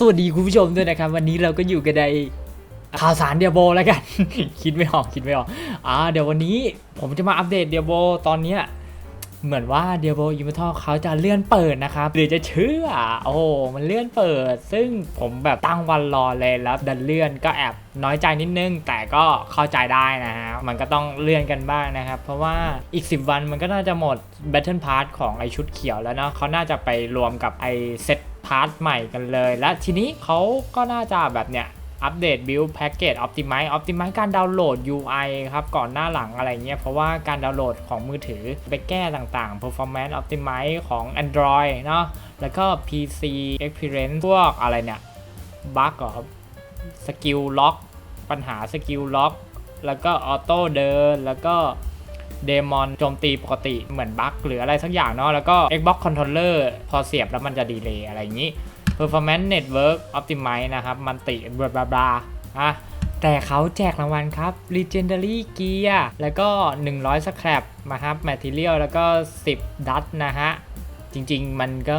สวัสดีคุณผู้ชมด้วยนะครับ วันนี้เราก็อยู่กันในข่าวสารเดียโบแล้วกัน คิดไม่ออกคิดไม่ออกอ่าเดี๋ยววันนี้ผมจะมาอัปเดตเดียโบตอนเนี้ยเหมือนว่าเดียโบยูมทัลเขาจะเลื่อนเปิดนะครับหรือจะเชื่อโอ้มันเลื่อนเปิด ซึ่งผมแบบตั้งวันรอเลยแล้วดันเลื่อนก็แอบน้อยใจนิดนึง แต่ก็เข้าใจได้นะฮะมันก็ต้องเลื่อนกันบ้างนะครับ เพราะว่าอีก 10 วันมันก็น่าจะหมด Battle Pass ของไอชุดเขียวแล้วเนาะเขาน่าจะไปรวมกับไอเซต พาร์ทใหม่กันเลย และทีนี้เขาก็น่าจะแบบเนี้ยอัปเดต build package optimize optimize การดาวน์โหลด UI ครับ ก่อนหน้าหลังอะไรเงี้ย เพราะว่าการดาวน์โหลดของมือถือไปแก้ต่างๆ performance optimize ของ Android เนาะแล้วก็ PC experience พวกอะไรเนี่ยบั๊กหรอสกิลล็อกปัญหาสกิลล็อกแล้วก็ออโต้เดิน แล้วก็ เดมอนโจมตีปกติเหมือนบั๊กหรืออะไรสักอย่างเนาะแล้วก็ Xbox Controller พอเสียบแล้วมันจะดีเลย์อะไรอย่างนี้ Performance Network Optimize นะครับมันติบลาบลาบลาอะแต่เขาแจกรางวัลครับ Legendary Gear แล้วก็ 100 Scrap นะครับ Material แล้วก็ 10 Dust นะฮะ จริงๆ มันก็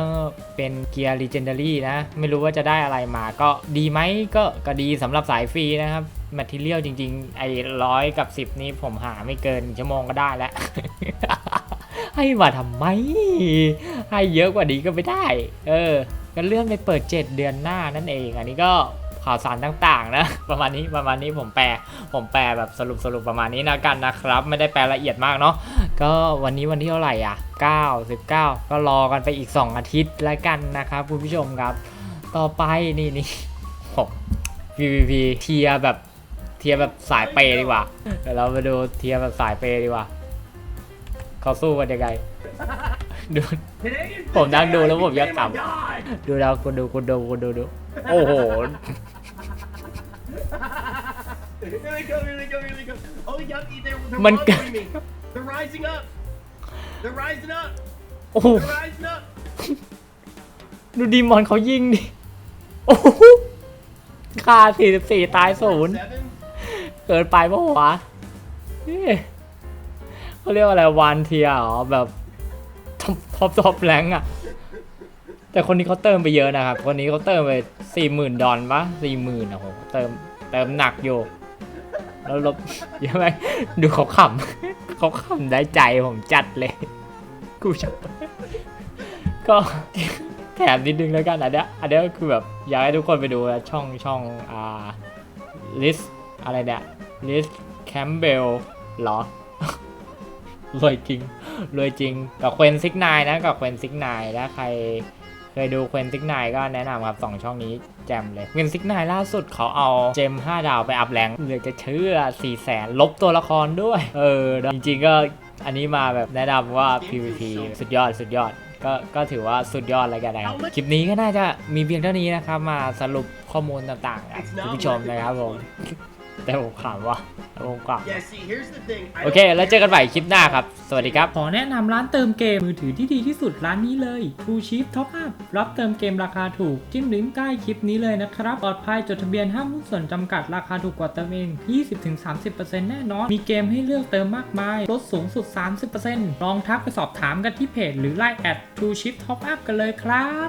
เป็นเกียร์ Legendary นะ ไม่รู้ว่าจะได้อะไรมาก็ดีไหมก็ก็ดีสำหรับสายฟรีนะครับ Material จริง ๆ ไอ้ร้อยกับ10นี้ผมหาไม่เกินชั่วโมงก็ได้แล้ว ให้มาทำไม ให้เยอะกว่านี้ก็ไม่ได้ เออก็เลื่อนไปเปิด 7 เดือนหน้านั่นเอง อันนี้ก็ข่าวสารต่างๆนะ ประมาณนี้ประมาณนี้ผมแปล ผมแปลแบบสรุปสรุปประมาณนี้นะกันนะครับ ไม่ได้แปลละเอียดมากเนาะก็วันนี้วันที่เท่าไหร่อะ 9 19 ก็รอกันไปอีก 2 อาทิตย์แล้วกันนะครับคุณผู้ชมครับ ต่อไปนี่นี่โห PVP เทียแบบ เทียร์แบบสายเปย์ดีกว่าเดี๋ยวเราไปดูเทียร์แบบสายเปย์ดีกว่าเขาสู้กันยังไงดูผมนั่งดูแล้วผมยังขำดูแล้วคุณดูคุณดูคุณดูดูโอ้โห Here they go, here they go, here they go. Oh, yucky, they're, they're Man- following me. They're rising up. They're rising up. โอ้โห They're rising up. ดูดีมอนเขายิงดิโอ้โหค่า44 ตายศูนย์ Seven. เกินไปปะวะเอ๊ะเขาเรียกว่าอะไรวานเทียเหรอแบบท็อปท็อปแรงอะแต่คนนี้เขาเติมไปเยอะนะครับ คนนี้เขาเติมไปสี่หมื่นดอลปะสี่หมื่นอะโหเติมเติมหนักอยู่แล้วลบเยอะไหมดูเขาขำเขาขำได้ใจผมจัดเลยกูชอบก็แถมนิดนึงแล้วกันอันเนี้ยอันเนี้ยก็คือแบบอยากให้ทุกคนไปดูช่องช่องอ่าลิส อะไรเนี่ยลิสแคมเบลเหรอ รวยจริง รวยจริง กับเควนซิกนายนะกับเควนซิกนายถ้าใครเคยดูเควนซิกนายก็แนะนำครับสองช่องนี้แจมเลยเควนซิกนายล่าสุดเขาเอาเจม 5 ดาวไปอัพแรงเหลือจะเชื่อ4แสนลบตัวละครด้วย เออ จริงๆก็อันนี้มาแบบแนะนำว่า PVP สุดยอดสุดยอด ก็ก็ถือว่าสุดยอดแล้วกันนะครับคลิปนี้ก็น่าจะมีเพียงเท่านี้นะครับ มาสรุปข้อมูลต่างๆกับคุณผู้ชมนะครับผม แต่ผมขำว่าแต่ผมขำ Yeah, see, here's the thing. I โอเค แล้วเจอกันใหม่คลิปหน้าครับ สวัสดีครับ ขอแนะนำร้านเติมเกมมือถือที่ดีที่สุดร้านนี้เลย True Chip Top Up รับเติมเกมราคาถูก จิ้มลิงก์ใต้คลิปนี้เลยนะครับ ปลอดภัยจดทะเบียนห้ามหุ้นส่วนจำกัดราคาถูกกว่าเติมเอง 20-30%แน่นอน มีเกมให้เลือกเติมมากมาย ลดสูงสุด 30%ลองทักไปสอบถามกันที่เพจหรือไลน์แอด True Chip Top Up กันเลยครับ